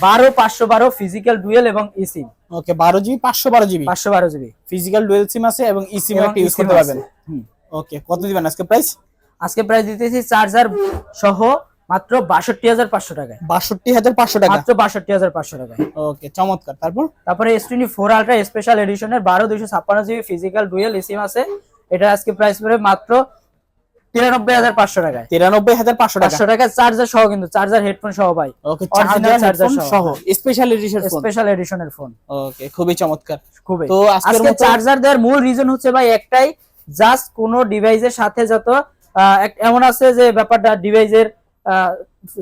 বারো পাঁচশো বারো ফিজিক্যাল ডুয়েল এবং ই সিম ওকে বারো জিবি পাঁচশো বারো জিবি? পাঁচশো বারো জিবি। ফিজিক্যাল ডুয়েল সিম আছে এবং ই সিম এবং একটা ইউজ করতে পারবেন। ওকে কত দিবেন আজকে প্রাইস আজকে প্রাইস দিতেছি চার্জার সহ মাত্র বাষট্টি হাজার পাঁচশো টাকায়। বাষট্টি হাজার পাঁচশো টাকা। মাত্র বাষট্টি হাজার পাঁচশো টাকায়। ওকে চমৎকার। তারপর? তারপরে S twenty four ultra special এডিশনের বারো দুইশো ছাপ্পান্ন জিবি ফিজিক্যাল ডুয়েল সিম আছে। এটা আজকে প্রাইস পড়ে মাত্র তিরানব্বই হাজার পাঁচশো টাকায়। তিরানব্বই হাজার পাঁচশো পাঁচশো টাকা চার্জার সহ কিন্তু চার্জার হেডফোন সহ ভাই। ওকে চার্জার charger হেডফোন সহ। সহ। স্পেশাল এডিশন স্পেশাল এডিশনের ফোন ওকে খুবই চমৎকার। খুবই। তো আজকে চার্জার দেওয়ার মূল রিজন হচ্ছে ভাই একটাই জাস্ট কোন ডিভাইসের সাথে যত আহ, এমন আছে যে ব্যাপারটা ডিভাইসের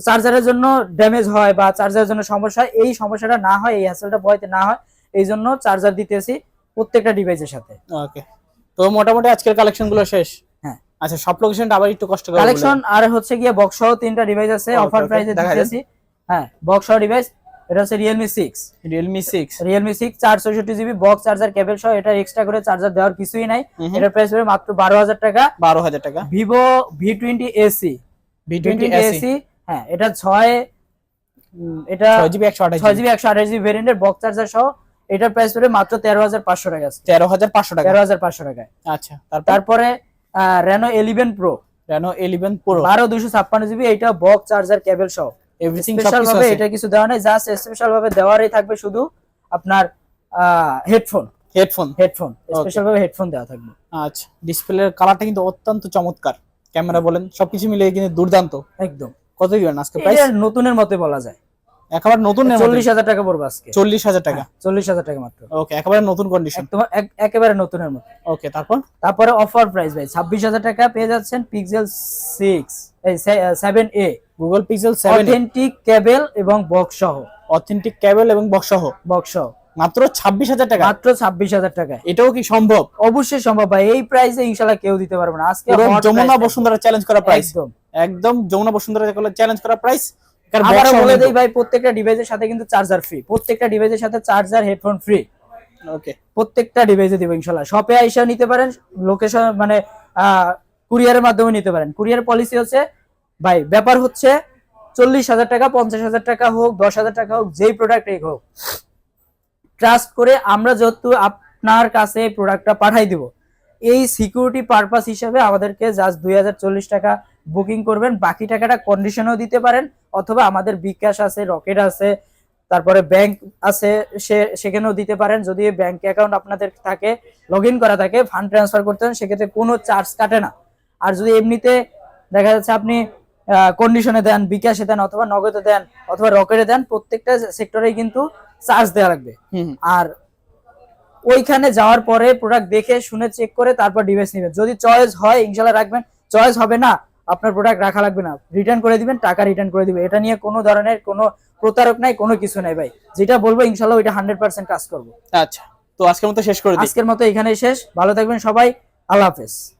চার্জারের জন্য ড্যামেজ হয় বা চার্জারের জন্য সমস্যা হয়, এই সমস্যাটা না হয় এই হ্যাসেলটা বয়তে না হয় এই জন্য চার্জার দিতেছি প্রত্যেকটা ডিভাইসের সাথে। ওকে তো মোটামুটি আজকের কালেকশনগুলো শেষ। আচ্ছা সব লোকেশনটা আবার একটু কষ্ট করে কালেকশন আর হচ্ছে গিয়ে বক্স সহ তিনটা ডিভাইস আছে অফার প্রাইসে দিতেছি। হ্যাঁ বক্স সহ ডিভাইস এটা হচ্ছে six Realme six Realme six চার চৌষট্টি জিবি বক্স চার্জার কেবল সহ এটা এক্সট্রা করে চার্জার দেওয়ার কিছুই নাই। এটার প্রাইস হবে মাত্র বারো হাজার টাকা। বারো হাজার টাকা। V twenty twenty SE SE হ্যাঁ এটা ছয় উম, এটা ছয় জিবি একশো আঠাশ ছয় জিবি একশো আঠাশ জিবি ভেরিয়েন্টের বক্স চার্জার সহ এটার প্রাইস পড়বে মাত্র তেরো হাজার পাঁচশো টাকা। তেরো হাজার পাঁচশো টাকা। তেরো হাজার পাঁচশো টাকায়। আচ্ছা তারপরে Reno eleven pro Reno eleven pro বারো দুশো ছাপ্পান্ন জিবি এটা বক্স চার্জার কেবল সহ এভরিথিং স্পেশাল ভাবে এটা কিছু দেওয়া নাই জাস্ট স্পেশাল ভাবে দেওয়ারই থাকবে শুধু আপনার হেডফোন হেডফোন হেডফোন স্পেশাল ভাবে হেডফোন দেওয়া থাকবে। আচ্ছা ডিসপ্লের কালারটা কিন্তু অত্যন্ত চমৎকার। ক্যামেরা বলেন সবকিছু মিলিয়ে কিন্তু দুর্দান্ত। একদম। কত দিবেন আজকে প্রাইস নতুনের মতে বলা যায়। একেবারে নতুন চল্লিশ হাজার টাকা পড়বে আজকে। চল্লিশ হাজার টাকা। চল্লিশ হাজার টাকা মাত্র। ওকে একেবারে নতুন কন্ডিশন এক- একেবারে নতুনের মতো। ওকে তারপর? তারপরে অফার প্রাইস ভাই ছাব্বিশ হাজার টাকা পেয়ে যাচ্ছেন পিক্সেল সিক্স এই seven A Google pixel seven authentic cable এবং বক্স সহ। অথেন্টিক কেবল এবং বক্স সহ। বক্স সহ। মাত্র ছাব্বিশ হাজার টাকা? মাত্র ছাব্বিশ হাজার টাকায়। এটাও কি সম্ভব? অবশ্যই সম্ভব ভাই এই প্রাইসে ইনশাল্লাহ কেউ দিতে পারবে না। আজকে যমুনা বসুন্ধরা চ্যালেঞ্জ করা প্রাইস একদম। একদম যমুনা বসুন্ধরা চ্যালেঞ্জ করা প্রাইস আবারও বলে দেই ভাই প্রত্যেকটা ডিভাইসের সাথে কিন্তু চার্জার ফ্রি প্রত্যেকটা ডিভাইসের সাথে চার্জার হেডফোন ফ্রি ওকে প্রত্যেকটা ডিভাইসে দিব ইনশাল্লাহ। শপে আইসা নিতে পারেন লোকেশন মানে কুরিয়ারের মাধ্যমে নিতে পারেন। কুরিয়ার পলিসি হচ্ছে ভাই ব্যাপার হচ্ছে চল্লিশ হাজার টাকা পঞ্চাশ হাজার টাকা হোক দশ হাজার টাকা হোক যেই প্রোডাক্ট হোক ট্রাস্ট করে আমরা যেহেতু আপনার কাছে প্রোডাক্টটা পাঠাই দিব। এই সিকিউরিটি পারপাস হিসাবে আমাদেরকে জাস্ট দুই হাজার চল্লিশ টাকা বুকিং করবেন। বাকি টাকাটা কন্ডিশনেও দিতে পারেন অথবা আমাদের বিকাশ আছে রকেট আছে তারপরে ব্যাংক আছে সে সেখানেও দিতে পারেন। যদি ব্যাংক অ্যাকাউন্ট আপনাদের থাকে লগ করা থাকে ফান্ড ট্রান্সফার করতে হয় সেক্ষেত্রে কোনো চার্জ কাটে না। আর যদি এমনিতে দেখা যাচ্ছে আপনি কন্ডিশনে দেন বিকাশে দেন অথবা নগদে দেন অথবা রকেটে দেন প্রত্যেকটা সেক্টরেই কিন্তু চার্জ দেওয়া লাগবে। আর ওইখানে যাওয়ার পরে প্রোডাক্ট দেখে শুনে চেক করে তারপর ডিভাইস নেবেন। যদি চয়েস হয় ইনশাল্লাহ রাখবেন। চয়েস হবে না আপনার প্রোডাক্ট রাখা লাগবে না। রিটার্ন করে দিবেন টাকা রিটার্ন করে দিবে এটা নিয়ে কোনো ধরনের কোনো প্রতারক নাই কোনো কিছু নাই ভাই। যেটা বলব ইনশাল্লাহ ওইটা হান্ড্রেড পার্সেন্ট কাজ করব। আচ্ছা তো আজকের মতো শেষ করে দিই। আজকের মতো এখানেই শেষ। ভালো থাকবেন সবাই। আল্লাহ হাফেজ।